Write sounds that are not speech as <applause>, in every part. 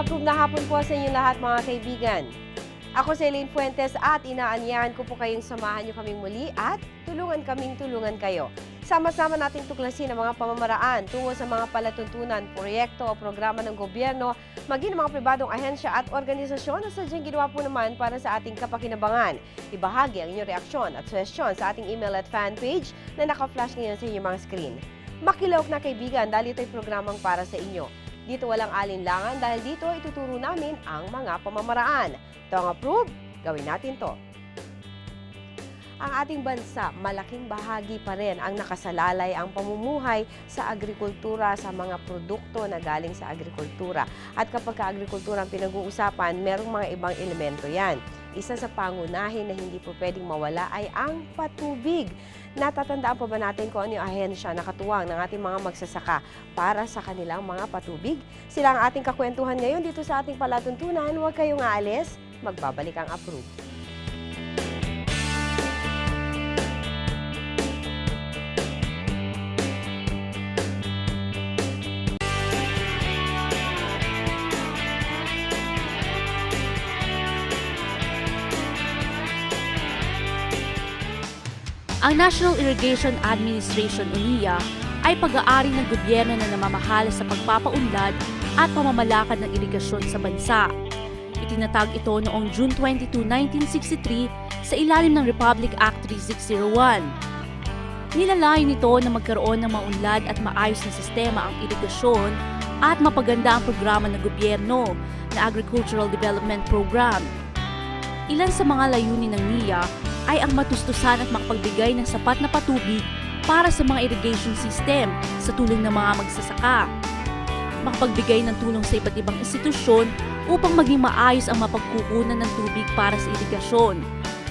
na approve na hapon po sa inyo lahat mga kaibigan. Ako si Elaine Fuentes at inaanyahan ko po kayong samahan niyo kaming muli at tulungan kaming tulungan kayo. Sama-sama nating tuklasin ang mga pamamaraan tungo sa mga palatuntunan, proyekto o programa ng gobyerno, maging ng mga pribadong ahensya at organisasyon na sadyang ginawa po naman para sa ating kapakinabangan. Ibahagi ang inyong reaksyon at suwestyon sa ating email at fan page na naka-flash ngayon sa inyong mga screen. Makilawak na kaibigan dahil ito'y programang para sa inyo. Dito walang alinlangan dahil dito ituturo namin ang mga pamamaraan. Ito ang approve, gawin natin to. Ang ating bansa, malaking bahagi pa rin ang nakasalalay ang pamumuhay sa agrikultura, sa mga produkto na galing sa agrikultura. At kapag ka-agrikultura ang pinag-uusapan, merong mga ibang elemento yan. Isa sa pangunahin na hindi po pwedeng mawala ay ang patubig. Natatandaan pa ba natin kung ano yung ahensya na katuwang ng ating mga magsasaka para sa kanilang mga patubig? Sila ang ating kakwentuhan ngayon dito sa ating palatuntunan. Huwag kayong aalis, magbabalik ang approve. Ang National Irrigation Administration o NIA ay pag-aari ng gobyerno na namamahala sa pagpapaunlad at pamamalakad ng irigasyon sa bansa. Itinatag ito noong June 22, 1963 sa ilalim ng Republic Act 3601. Nilalayo nito na magkaroon ng maunlad at maayos na sistema ang irigasyon at mapaganda ang programa ng gobyerno na Agricultural Development Program. Ilan sa mga layunin ng NIA ay ang matustusan at makapagbigay ng sapat na patubig para sa mga irrigation system sa tulong ng mga magsasaka. Makapagbigay ng tulong sa iba't ibang institusyon upang maging maayos ang mapagkukunan ng tubig para sa irigasyon.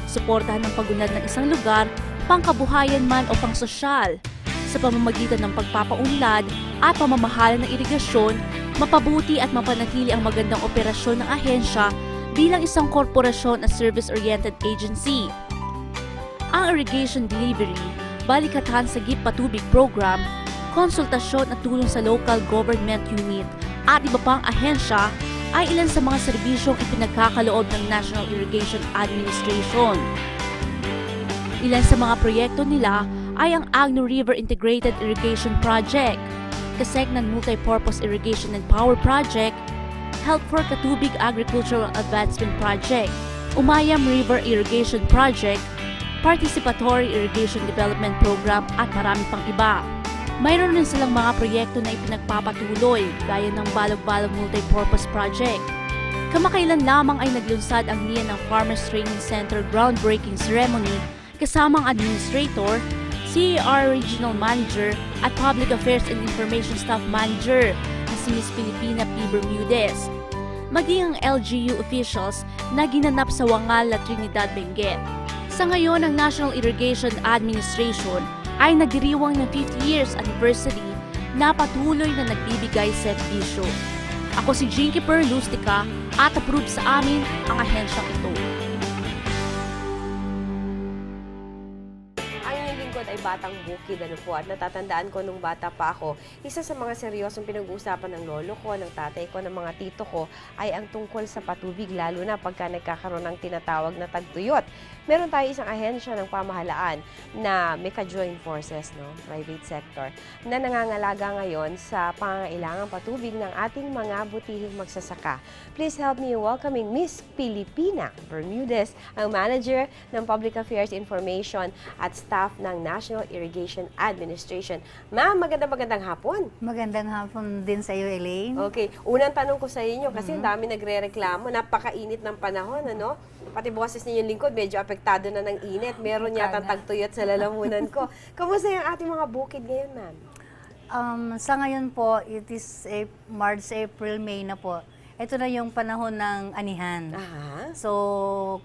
Suportahan ng pagunad ng isang lugar, pangkabuhayan man o pangsosyal. Sa pamamagitan ng pagpapaunlad at pamamahala ng irigasyon, mapabuti at mapanatili ang magandang operasyon ng ahensya bilang isang korporasyon at service-oriented agency. Ang irrigation delivery, balikatan sa GIP Patubig Program, konsultasyon at tulong sa local government unit at iba pang ahensya ay ilan sa mga serbisyong ipinagkakaloob ng National Irrigation Administration. Ilan sa mga proyekto nila ay ang Agno River Integrated Irrigation Project, Kasegnan Multipurpose Irrigation and Power Project, Help for Katubig Agricultural Advancement Project, Umayam River Irrigation Project, Participatory Irrigation Development Program at marami pang iba. Mayroon din silang mga proyekto na ipinagpapatuloy gaya ng Balog-Balog Multipurpose Project. Kamakailan lamang ay naglunsad ang NIA ng Farmers Training Center groundbreaking ceremony kasama ang administrator, CAR Regional Manager at Public Affairs and Information Staff Manager na si Miss Filipina P. Bermudez. Maging ang LGU officials na ginanap sa Wangal na Trinidad, Benguet. Sa ngayon, ang National Irrigation Administration ay nagdiriwang ng 50 years anniversary na patuloy na nagbibigay serbisyo. Ako si Jinky Perlustica at approve sa amin ang ahensyang ito. Batang bukid, ano po, at natatandaan ko nung bata pa ako, isa sa mga seryosong pinag-uusapan ng lolo ko, ng tatay ko, ng mga tito ko, ay ang tungkol sa patubig, lalo na pagka nagkakaroon ng tinatawag na tagtuyot. Meron tayo isang ahensya ng pamahalaan na may ka-join forces, no, private sector, na nangangalaga ngayon sa pangangailangang patubig ng ating mga butihing magsasaka. Please help me in welcoming Miss Pilipina Bermudez, ang manager ng Public Affairs Information at staff ng National Irrigation Administration. Ma'am, magandang magandang hapon. Magandang hapon din sa iyo, Elaine. Okay, unang tanong ko sa inyo kasi ang dami nagre-reklamo, napakainit ng panahon, ano? Pati boses ninyong lingkod, medyo apektado na ng init. Meron yata tagtuyot sa lalamunan ko. <laughs> Kamusta yung ating mga bukid ngayon, ma'am? Um, sa ngayon po, it is Ap- March, April, May na po. Ito na yung panahon ng anihan. Aha. So,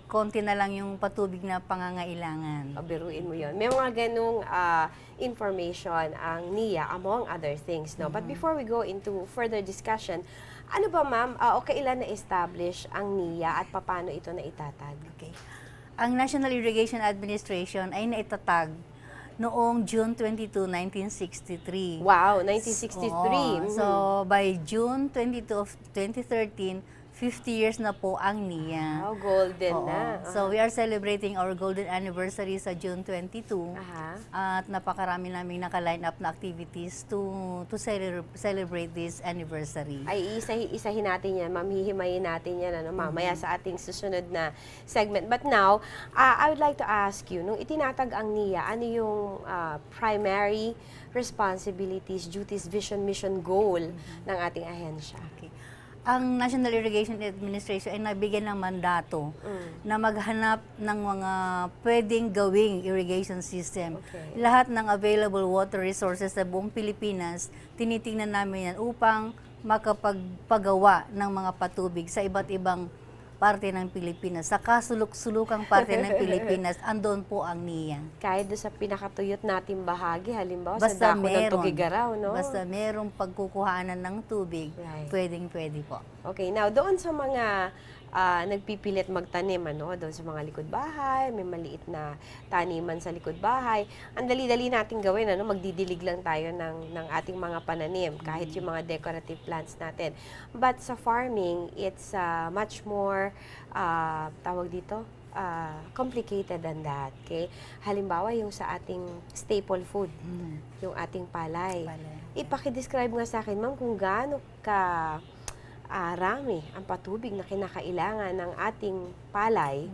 konti na lang yung patubig na pangangailangan. Biruin mo yon. May mga ganung ah, information ang NIA among other things. No? But before we go into further discussion, ano ba ma'am, uh, o kailan na-establish ang NIA at paano ito na itatag? Okay. Ang National Irrigation Administration ay naitatag noong June 22, 1963. Wow, 1963. Oo. Mhm. So, by June 22 of 2013, 50 years na po ang NIA. Wow, golden Oo. na. So, we are celebrating our golden anniversary sa June 22. Aha. At napakarami naming naka-line up na activities to to cele- celebrate this anniversary. Ay, isa isahin natin yan, ma'am. Hihimayin natin yan ano, mamaya sa ating susunod na segment. But now, uh, I would like to ask you, nung itinatag ang NIA, ano yung uh, primary responsibilities, duties, vision, mission, goal ng ating ahensya? Okay. Ang National Irrigation Administration ay nabigyan ng mandato Mm. na maghanap ng mga pwedeng gawing irrigation system. Okay. Lahat ng available water resources sa buong Pilipinas, tinitingnan namin yan upang makapagpagawa ng mga patubig sa iba't ibang parte ng Pilipinas. Sa kasulok-sulukang parte ng Pilipinas, <laughs> andon po ang NIA. Kahit doon sa pinakatuyot nating bahagi, halimbawa Basta sa dako ng meron. Tugigaraw, no? Basta merong pagkukuhanan ng tubig, Right. pwedeng-pwede po. Okay, now doon sa mga ah, nagpipilit magtanim, ano, doon sa mga likod bahay, may maliit na taniman sa likod bahay, ang dali-dali natin gawin, ano, magdidilig lang tayo ng, ng ating mga pananim, kahit yung mga decorative plants natin. But sa farming, it's ah, much more, ah, tawag dito, ah, complicated than that. Okay? Halimbawa, yung sa ating staple food, Mm. yung ating palay. Palay. Ipakidescribe nga sa akin, ma'am, kung gaano ka ah, rami ang patubig na kinakailangan ng ating palay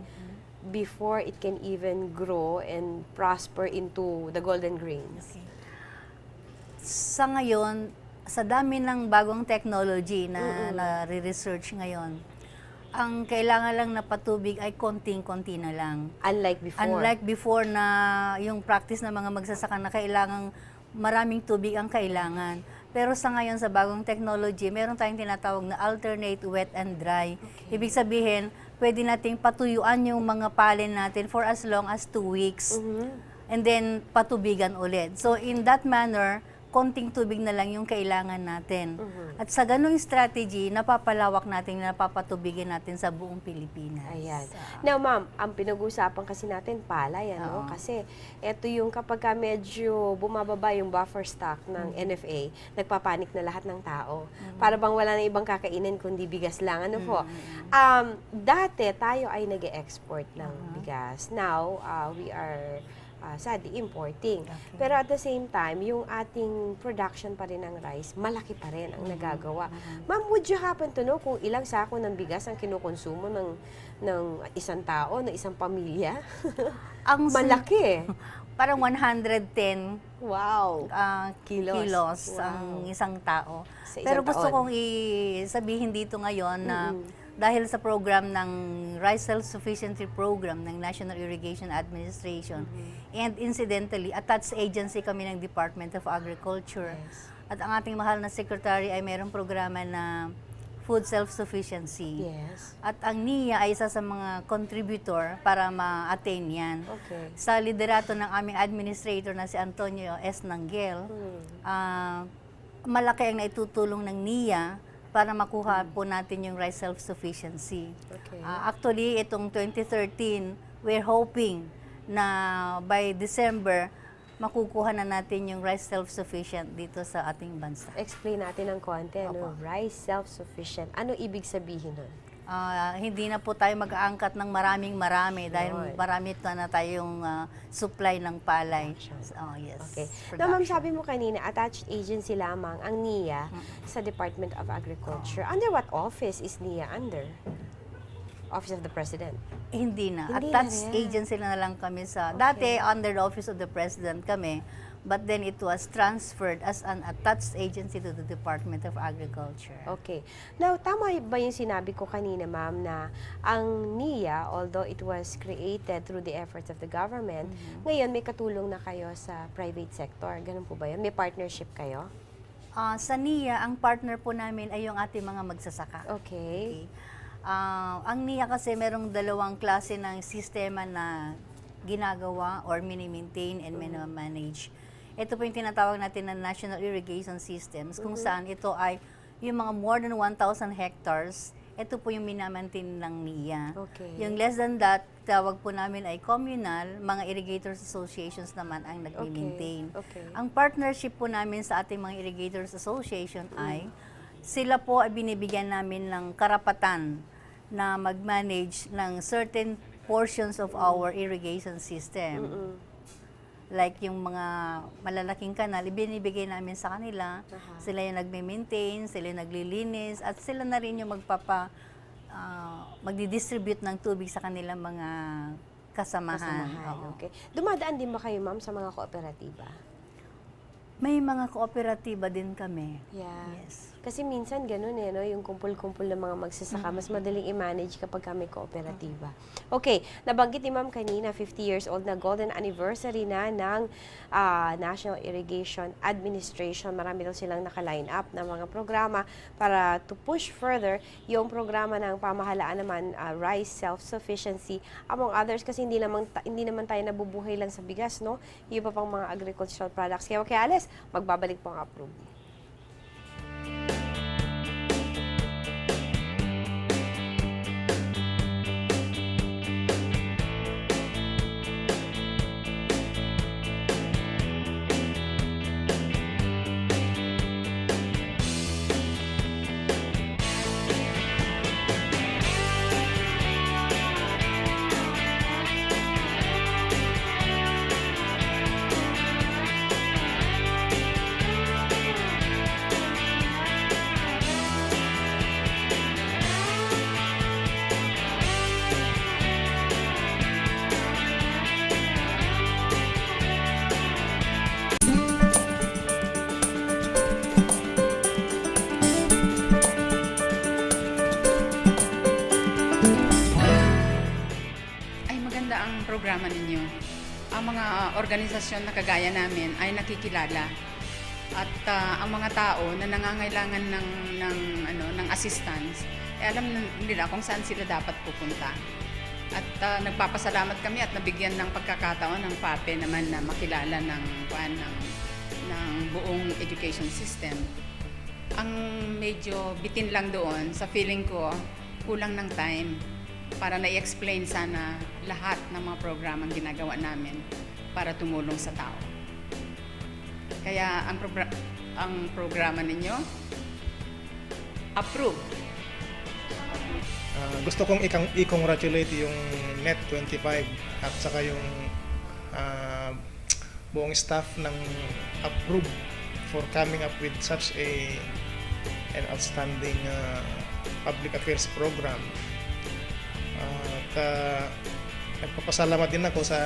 before it can even grow and prosper into the golden grains. Okay. Sa ngayon, sa dami ng bagong technology na Mm-mm. na-research ngayon, ang kailangan lang na patubig ay konting-konti na lang. Unlike before. Unlike before na yung practice ng mga magsasaka na kailangang maraming tubig ang kailangan. Pero sa ngayon sa bagong technology, meron tayong tinatawag na alternate wet and dry. Ibig sabihin, pwede nating patuyuan yung mga palin natin for as long as two weeks. Mhm. And then patubigan ulit. So in that manner, konting tubig na lang yung kailangan natin. Mhm. At sa ganung strategy, napapalawak natin, napapatubigin natin sa buong Pilipinas. Ayan. Ah. Now, ma'am, ang pinag-uusapan kasi natin, palay, ano? Oo. Kasi ito yung kapag ka medyo bumababa yung buffer stock ng Mm-hmm. NFA, nagpapanik na lahat ng tao. Para bang wala na ibang kakainin kundi bigas lang. Ano po? Mm-hmm. Um, dati, tayo ay nag export ng Uh-huh. bigas. Now, uh, we are uh, sadly importing. Okay. Pero at the same time, yung ating production pa rin ng rice, malaki pa rin Mm-hmm. ang nagagawa. Ma'am, would you happen to know kung ilang sako ng bigas ang kinukonsumo ng ng isang tao, ng isang pamilya? <laughs> Ang Malaki. <laughs> Parang 110 wow. ah, Kilos. kilos, Wow. ang isang tao. Sa isang Pero gusto taon. kong i-sabihin dito ngayon na Mm-mm. Dahil sa program ng Rice Self-Sufficiency Program ng National Irrigation Administration Mm-hmm. and incidentally, attached agency kami ng Department of Agriculture. Yes. At ang ating mahal na secretary ay mayroong programa na food self-sufficiency. Yes. At ang NIA ay isa sa mga contributor para ma-attain yan. Okay. Sa liderato ng aming administrator na si Antonio S. Nanggel, Hmm. ah, malaki ang naitutulong ng NIA para makuha po natin yung rice self-sufficiency. Okay. Ah, actually, itong 2013, we're hoping na by December, makukuha na natin yung rice self-sufficient dito sa ating bansa. Explain natin ng konti, ano? Rice self-sufficient. Ano ibig sabihin nun? Ah, hindi na po tayo mag-aangkat ng maraming marami dahil Yun. marami na, na tayong ah, supply ng palay. Oh, yes. Okay. Now, ma'am, sabi mo kanina, attached agency lamang ang NIA sa Department of Agriculture. Under what office is NIA under? Office of the President. Hindi na. Hindi Attached na rin. agency na lang kami sa... Okay. Dati, under the Office of the President kami, but then it was transferred as an attached agency to the Department of Agriculture. Okay. Now, tama ba yung sinabi ko kanina, ma'am, na ang NIA, although it was created through the efforts of the government, ngayon may katulong na kayo sa private sector. Ganun po ba yun? May partnership kayo? Ah, sa NIA, ang partner po namin ay yung ating mga magsasaka. Okay. Okay. Ah, ang NIA kasi merong dalawang klase ng sistema na ginagawa or mini-maintain and mini-manage. Ito po yung tinatawag natin na National Irrigation Systems kung saan ito ay yung mga more than 1,000 hectares ito po yung minamantin ng NIA. Okay. Yung less than that, tawag po namin ay communal, mga irrigators associations naman ang nagmi-maintain. Okay. Ang partnership po namin sa ating mga irrigators association Mm. ay sila po ay binibigyan namin ng karapatan na mag-manage ng certain portions of our irrigation system. Mm-mm. Like yung mga malalaking kanal, ibinibigay namin sa kanila. Aha. Sila yung nagme-maintain, sila yung naglilinis, at sila na rin yung magpapa, ah, magdi-distribute ng tubig sa kanilang mga kasamahan. Kasamahan, Oo. okay. Dumadaan din ba kayo, ma'am, sa mga kooperatiba? May mga kooperatiba din kami. Yeah. Yes. Kasi minsan ganun eh, no? yung kumpul-kumpul ng mga magsasaka, mas madaling i-manage kapag ka may kooperatiba. Okay, nabanggit ni ma'am kanina, 50 years old na golden anniversary na ng ah, National Irrigation Administration. Marami daw silang naka-line up na mga programa para to push further yung programa ng pamahalaan naman, ah, rice self-sufficiency, among others, kasi hindi naman, hindi naman tayo nabubuhay lang sa bigas, no? Yung pa pang mga agricultural products. Kaya, okay, Alex, magbabalik po ang approve. Organisasyon na kagaya namin ay nakikilala. At ah, ang mga tao na nangangailangan ng ng ano ng assistance, eh, alam nila kung saan sila dapat pupunta. At ah, nagpapasalamat kami at nabigyan ng pagkakataon ng PAPE naman na makilala ng kuan ng ng buong education system. Ang medyo bitin lang doon sa feeling ko kulang ng time para na-explain sana lahat ng mga programang ginagawa namin para tumulong sa tao. Kaya ang, progra- ang programa ninyo, approve. Ah, gusto kong ikang, i-congratulate yung Net25 at saka yung ah, buong staff ng Approve for coming up with such a an outstanding ah, public affairs program. At ah, nagpapasalamat din ako sa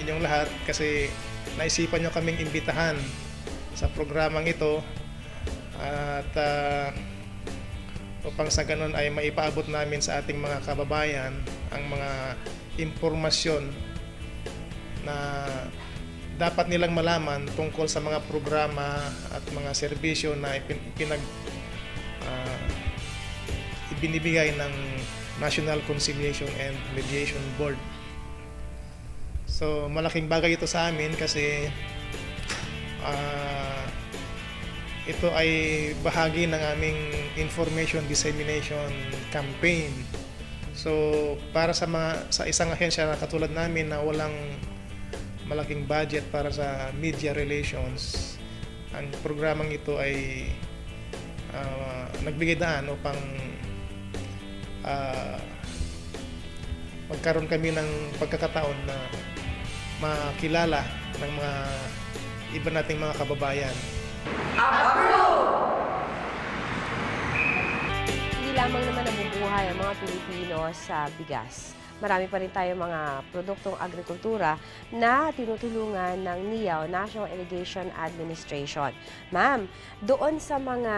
inyong lahat kasi naisipan nyo kaming imbitahan sa programang ito at ah, upang sa ganun ay maipaabot namin sa ating mga kababayan ang mga impormasyon na dapat nilang malaman tungkol sa mga programa at mga serbisyo na ipin, ipinag ah, ibinibigay ng National Conciliation and Mediation Board. So malaking bagay ito sa amin kasi ah, ito ay bahagi ng aming information dissemination campaign. So, para sa mga sa isang ahensya na katulad namin na walang malaking budget para sa media relations, ang programang ito ay ah, nagbigay daan upang ah, magkaroon kami ng pagkakataon na makilala ng mga iba nating mga kababayan hindi lamang naman nabubuhay ang mga Pilipino sa bigas. Marami pa rin tayo mga produktong agrikultura na tinutulungan ng NIAO, National Irrigation Administration. Ma'am, doon sa mga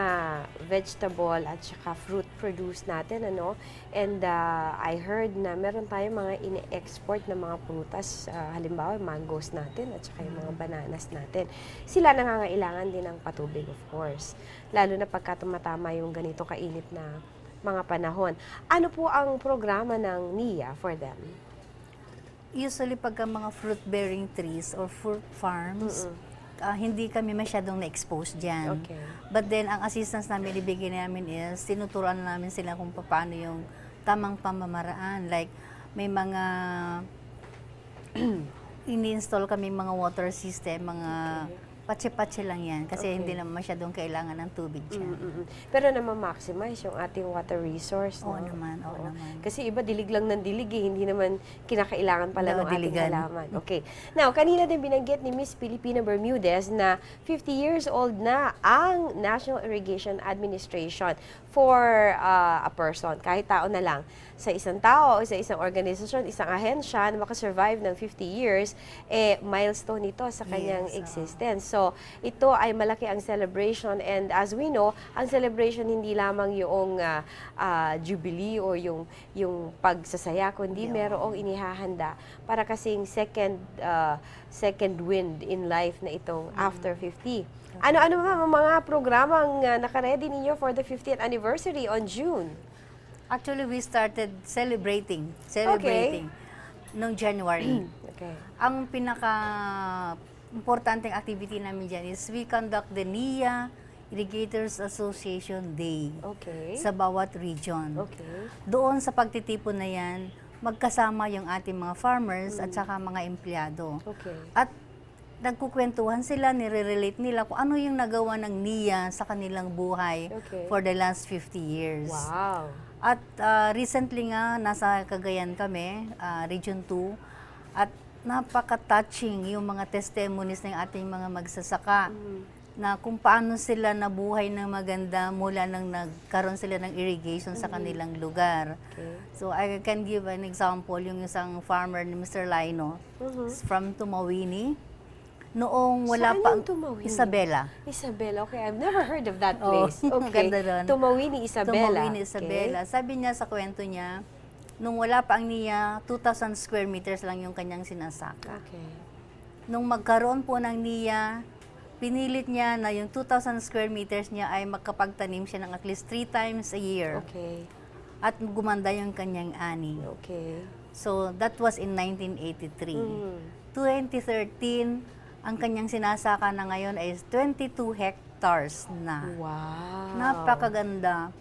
vegetable at saka fruit produce natin, ano, and uh, I heard na meron tayong mga ini-export na mga prutas, uh, halimbawa mangoes natin at saka yung mga bananas natin. Sila nangangailangan din ng patubig, of course. Lalo na pagka tumatama yung ganito kainit na mga panahon. Ano po ang programa ng NIA for them? Usually pagka mga fruit-bearing trees or fruit farms, ah, hindi kami masyadong na-expose dyan. Okay. But then, ang assistance namin ibigay namin is, tinuturuan namin sila kung paano yung tamang pamamaraan. Like, may mga <clears throat> ini-install kami mga water system, mga patse-patse lang yan. Kasi Okay. hindi naman masyadong kailangan ng tubig dyan. Mm-mm. Pero na-maximize yung ating water resource. Oo no? naman, oo Oo. naman. Kasi iba dilig lang ng dilig eh. Hindi naman kinakailangan pala ng Oo, ating halaman. Okay. Now, kanina din binanggit ni Miss Filipina Bermudez na 50 years old na ang National Irrigation Administration for uh, a person, kahit tao na lang. Sa isang tao, sa isang organisasyon, isang ahensya na makasurvive ng 50 years, eh, milestone ito sa kanyang Yes, existence. So, ito ay malaki ang celebration and as we know, ang celebration hindi lamang yung ah, ah, jubilee or yung yung pagsasaya kundi merong inihahanda para kasing second ah, second wind in life na itong after 50. Ano-ano mga mga programang uh, nakaredy ninyo for the 50th anniversary on June? Actually, we started celebrating, celebrating noong January. <clears throat> Okay. Ang pinaka importanteng activity namin dyan is we conduct the NIA Irrigators Association Day Okay. sa bawat region. Okay. Doon sa pagtitipon na yan, magkasama yung ating mga farmers Mm. at saka mga empleyado. Okay. At nagkukwentuhan sila, nire-relate nila kung ano yung nagawa ng NIA sa kanilang buhay Okay. for the last 50 years. Wow. At ah, recently nga, nasa Cagayan kami, ah, Region 2, at napaka-touching yung mga testimonies ng ating mga magsasaka na kung paano sila nabuhay ng maganda mula nang nagkaroon sila ng irrigation sa kanilang lugar. Okay. So I can give an example, yung isang farmer ni Mr. Lino from Tumawini. Noong wala Saan pa Tumawini? Isabela. Isabela, okay. I've never heard of that Oh, place. <laughs> Okay. ganda doon. Tumawini, Isabela. Tumawini, Isabela. Sabi niya sa kwento niya, nung wala pa ang niya, 2,000 square meters lang yung kanyang sinasaka. Okay. Nung magkaroon po ng niya, pinilit niya na yung 2,000 square meters niya ay makapagtanim siya ng at least 3 times a year. Okay. At gumanda yung kanyang ani. Okay. So, that was in 1983. Mm. 2013, ang kanyang sinasaka na ngayon ay 22 hectares na. Wow. Napakaganda.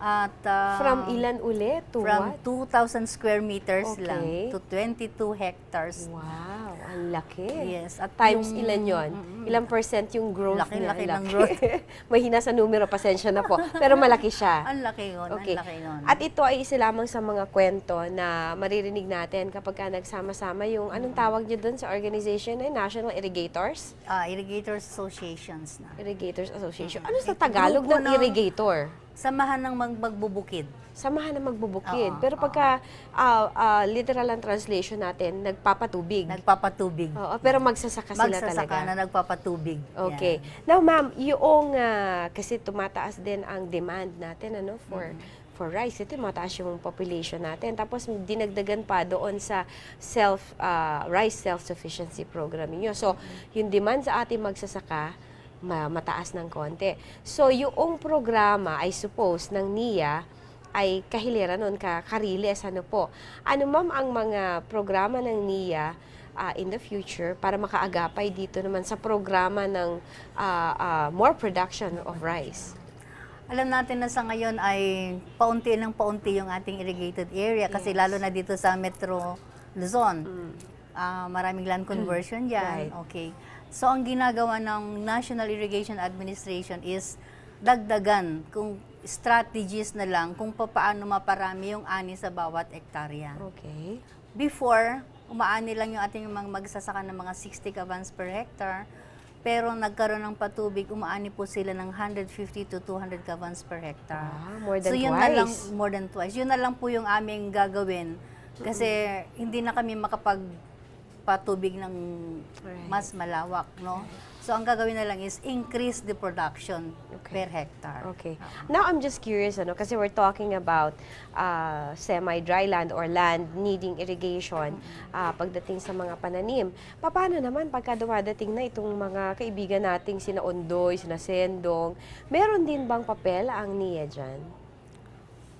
At ah, From ilan ulit to from what? 2,000 square meters Okay. lang to 22 hectares. Wow, ang laki. Yes, at Times yung- ilan yon? Ilang percent yung growth Laki, niya? laki ng growth. <laughs> Mahina sa numero, pasensya na po. Pero malaki siya. <laughs> Ang laki yun, Okay. ang laki nun. At ito ay isa lamang sa mga kwento na maririnig natin kapag ka nagsama-sama yung anong tawag niyo doon sa organization na National Irrigators? Ah, irrigators associations na. Irrigators Association. Ano sa Tagalog grupo ng ng- irrigator? Samahan ng mag- magbubukid. Samahan na magbubukid. Oo, Pero pagka ah, ah, literal ang translation natin, nagpapatubig. Nagpapatubig. Oo, pero magsasaka sila Magsasaka talaga. na nagpapatubig. Okay. Yan. Now, ma'am, yung ah, kasi tumataas din ang demand natin ano for for rice. Ito mataas yung population natin. Tapos dinagdagan pa doon sa self ah, rice self-sufficiency program niyo. So, yung demand sa ating magsasaka ma- mataas ng konti. So, yung programa, I suppose, ng NIA, ay kahiliran nun, ka, kariles, ano po. Ano ma'am ang mga programa ng NIA ah, in the future para makaagapay dito naman sa programa ng ah, ah, more production of rice? Alam natin na sa ngayon ay paunti ng paunti yung ating irrigated area kasi Yes. lalo na dito sa Metro Luzon. Ah, maraming land conversion Mm. dyan. Right. Okay. So ang ginagawa ng National Irrigation Administration is dagdagan kung strategies na lang kung paano maparami yung ani sa bawat ektarya. Okay. Before, umaani lang yung ating mga magsasaka ng mga 60 kavans per hectare. Pero nagkaroon ng patubig, umaani po sila ng 150 to 200 kavans per hectare. Ah, more than so yun twice. na lang, more than twice. Yun na lang po yung aming gagawin. Kasi hindi na kami makapag patubig ng Right. mas malawak, no? So ang gagawin na lang is increase the production Okay. per hectare. Okay. Now, I'm just curious, ano, kasi we're talking about uh, semi-dry land or land needing irrigation uh, pagdating sa mga pananim. Paano naman pagka dumadating na itong mga kaibigan nating sina Ondoy, sina Sendong, meron din bang papel ang NIA dyan?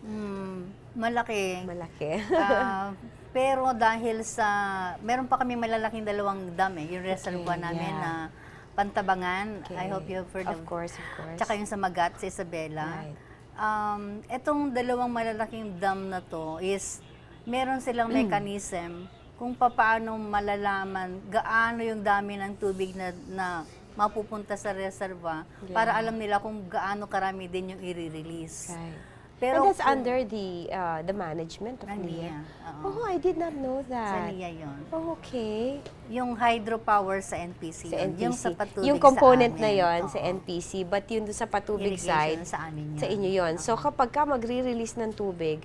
Hmm, malaki. Malaki. Ah, <laughs> pero dahil sa, meron pa kami malalaking dalawang dam eh, yung reservoir Okay, namin yeah. na Pantabangan. Okay. I hope you have heard Of course, of course. Tsaka yung sa Magat, sa Isabela. Right. Um, etong dalawang malalaking dam na to is meron silang Mm. mechanism kung paano malalaman gaano yung dami ng tubig na, na mapupunta sa reserva Yeah. para alam nila kung gaano karami din yung i-release. Right. Pero And that's kung- under the uh, the management of NIA. Oh, I did not know Sa that. NIA yun. Oh, okay. Yung hydropower sa NPC. Sa yun. NPC. Yung sa patubig yung component sa na amin. yon sa. NPC, but doon sa patubig Irrigation side, sa amin yun. sa inyo yon. So kapag ka magre-release ng tubig,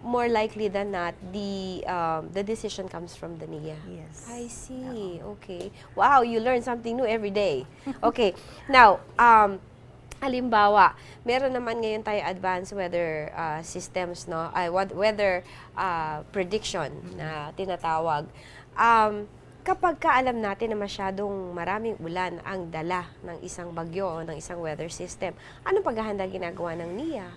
more likely than not, the um, the decision comes from the NIA. Yes. I see. Okay. Wow, you learn something new every day. Okay. Now, um, halimbawa, meron naman ngayon tayo advanced weather uh, systems, no? Ay, weather uh, prediction na tinatawag. Um, kapag ka alam natin na masyadong maraming ulan ang dala ng isang bagyo o ng isang weather system, anong paghahanda ginagawa ng NIA?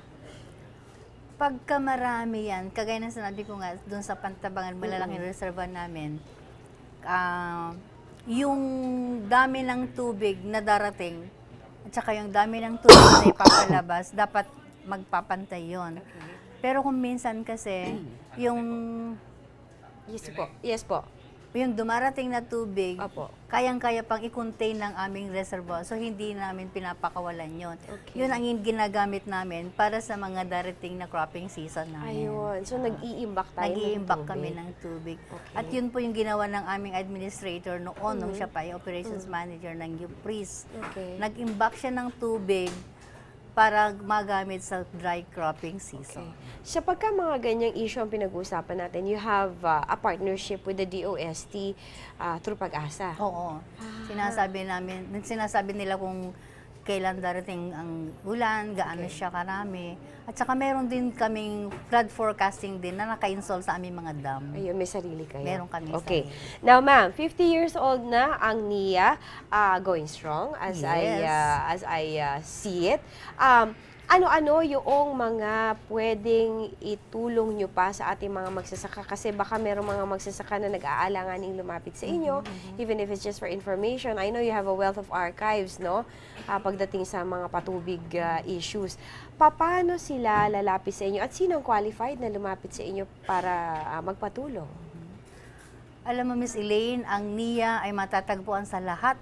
Pagka marami yan, kagaya ng sinabi ko nga, doon sa Pantabangan, malalaking reserva namin, ah, yung dami ng tubig na darating, at saka yung dami ng tubig na ipapalabas, dapat magpapantay yon. Pero kung minsan kasi, yung, Yes po. Yes po. Yung dumarating na tubig, Opo. kayang-kaya pang i-contain ng aming reservoir. So, hindi namin pinapakawalan yon. Okay. Yun ang ginagamit namin para sa mga darating na cropping season namin. Ayun. So, nag-iimbak tayo ng Nag-iimbak tubig. kami ng tubig. Okay. At yun po yung ginawa ng aming administrator noon, nung Mhm. siya pa yung operations manager ng UPRIS. Okay. Nag-imbak siya ng tubig para magamit sa dry cropping Okay. season. Sa pagka mga ganyang issue ang pinag-uusapan natin, you have uh, a partnership with the DOST uh, through Pag-asa. Oo. Sinasabi namin, sinasabi nila kung kailan darating ang ulan, gaano siya karami. At saka meron din kaming flood forecasting din na naka-install sa aming mga dam. Ayun, may sarili kayo. Meron kami Okay. sarili. Now, ma'am, 50 years old na ang NIA, uh, going strong as I Yes. uh, as I uh, see it. Um, ano-ano yung mga pwedeng itulong nyo pa sa ating mga magsasaka? Kasi baka merong mga magsasaka na nag-aalanganing lumapit sa inyo, Mm-hmm, even if it's just for information. I know you have a wealth of archives, no? Ah, pagdating sa mga patubig ah, issues. Paano sila lalapit sa inyo? At sino ang qualified na lumapit sa inyo para ah, magpatulong? Alam mo, Miss Elaine, ang NIA ay matatagpuan sa lahat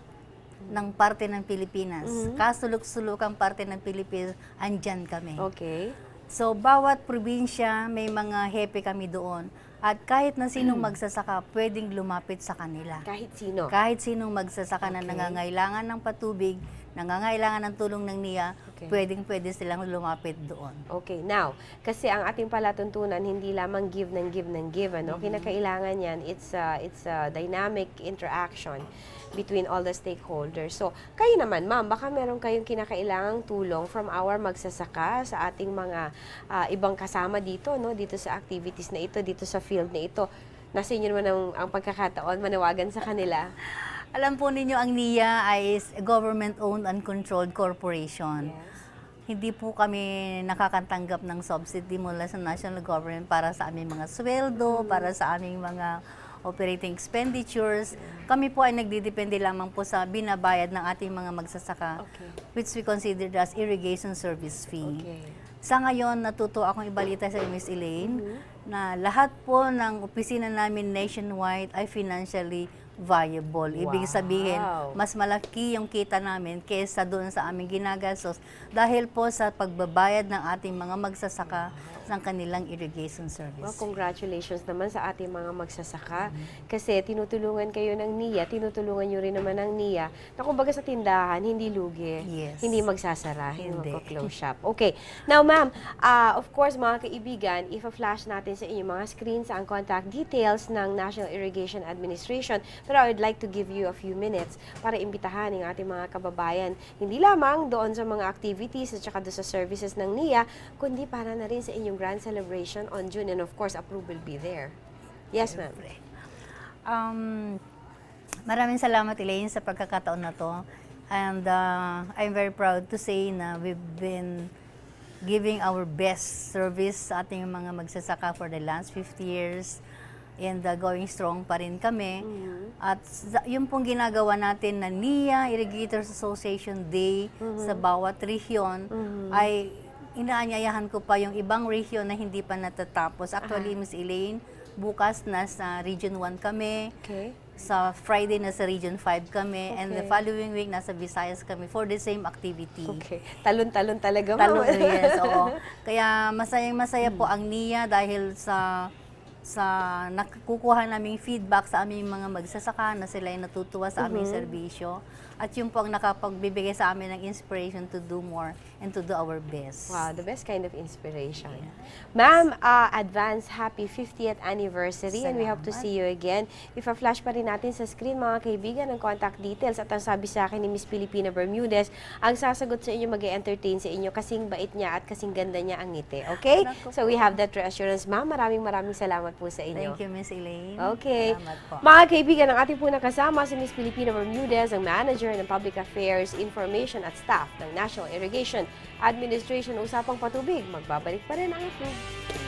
ng parte ng Pilipinas. Mhm. Kasulok-sulokang parte ng Pilipinas, andyan kami. Okay. So, bawat probinsya, may mga hepe kami doon. At kahit na sinong magsasaka, pwedeng lumapit sa kanila. Kahit sino. Kahit sinong magsasaka na Okay. nangangailangan ng patubig, nangangailangan ng tulong ng NIA, Okay. pwedeng pwede silang lumapit doon. Okay, now, kasi ang ating palatuntunan, hindi lamang give ng give ng give, ano? Kinakailangan yan, it's a, it's a dynamic interaction between all the stakeholders. So, kayo naman, ma'am, baka meron kayong kinakailangang tulong from our magsasaka sa ating mga ah, ibang kasama dito, no? Dito sa activities na ito, dito sa field na ito. Nasa inyo naman ang, ang pagkakataon, manawagan sa kanila. <laughs> Alam po ninyo, ang NIA ay is a government-owned and controlled corporation. Hindi po kami nakakatanggap ng subsidy mula sa national government para sa aming mga sweldo, para sa aming mga operating expenditures. Kami po ay nagdidepende lamang po sa binabayad ng ating mga magsasaka, Okay. which we consider as irrigation service fee. Okay. Sa ngayon, natuto akong ibalita sa Miss Elaine na lahat po ng opisina namin nationwide ay financially viable. Ibig sabihin, Wow. mas malaki yung kita namin kaysa doon sa aming ginagastos dahil po sa pagbabayad ng ating mga magsasaka ng kanilang irrigation service. Well, congratulations naman sa ating mga magsasaka. Kasi tinutulungan kayo ng NIA, tinutulungan nyo rin naman ng NIA na kumbaga sa tindahan, hindi lugi, Yes. hindi magsasara, hindi, Hindi. magko-close shop. Okay. Now, ma'am, ah, of course, mga kaibigan, if-flash natin sa inyong mga screens ang contact details ng National Irrigation Administration. Pero I would like to give you a few minutes para imbitahan ng ating mga kababayan, hindi lamang doon sa mga activities at saka doon sa services ng NIA, kundi para na rin sa inyong grand celebration on June and of course, approval will be there. Yes, ma'am. Um, maraming salamat Elaine sa pagkakataon na to. And uh, I'm very proud to say na we've been giving our best service sa ating mga magsasaka for the last 50 years. And uh, going strong pa rin kami. At sa- yung pong ginagawa natin na NIA, Irrigators Association Day sa bawat rehiyon ay inaanyayahan ko pa yung ibang rehiyon na hindi pa natatapos. Actually, Miss Elaine, bukas na sa Region 1 kami, Okay. sa Friday na sa Region 5 kami, and the Okay. following week nasa Visayas kami for the same activity. Okay. Talon-talon talaga, Talo, ma'am. <laughs> yes, oo. Kaya masayang masaya po ang NIA dahil sa sa nakukuha naming feedback sa aming mga magsasaka na sila ay natutuwa sa aming serbisyo at yun po ang nakapagbibigay sa amin ng inspiration to do more and to do our best. Wow, the best kind of inspiration. Ma'am, uh, advance happy 50th anniversary and we hope to Salamat. see you again. Ipa-flash pa rin natin sa screen mga kaibigan ng contact details at ang sabi sa akin ni Miss Filipina Bermudez, ang sasagot sa inyo mag entertain sa inyo kasing bait niya at kasing ganda niya ang ngiti. Okay? So we have that reassurance. Ma'am, maraming maraming salamat po sa inyo. Thank you, Miss Elaine. Okay. Salamat po. Mga kaibigan, ang ating po nakasama si Ms. Filipina Bermudez, ang Manager ng Public Affairs, Information at Staff ng National Irrigation Administration. Usapang patubig, magbabalik pa rin ang approve.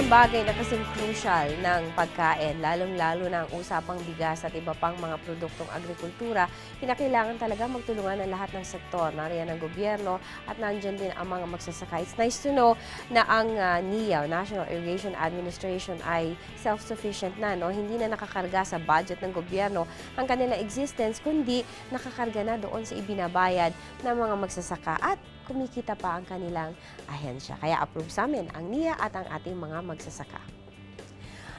Isang bagay na kasing crucial ng pagkain, lalong-lalo na ang usapang bigas at iba pang mga produktong agrikultura, kinakailangan talaga magtulungan ng lahat ng sektor. Nariyan ang gobyerno at nandyan din ang mga magsasaka. It's nice to know na ang uh, NIA, National Irrigation Administration, ay self-sufficient na. No? Hindi na nakakarga sa budget ng gobyerno ang kanilang existence, kundi nakakarga na doon sa ibinabayad ng mga magsasaka at kumikita pa ang kanilang ahensya. Kaya approve sa amin ang NIA at ang ating mga magsasaka.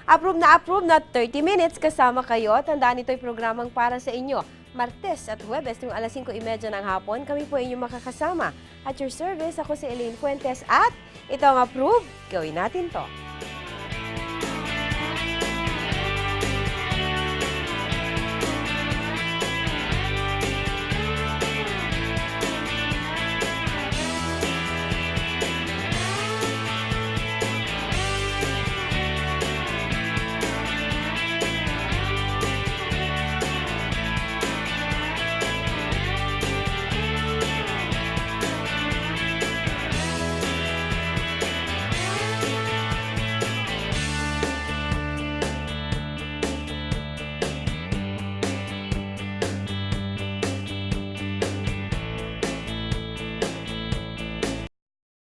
Approve na approve na 30 minutes kasama kayo. Tandaan ito'y programang para sa inyo. Martes at Huwebes tuwing alas 5.30 ng hapon, kami po inyong makakasama. At your service, ako si Elaine Fuentes at ito ang approve, gawin natin to.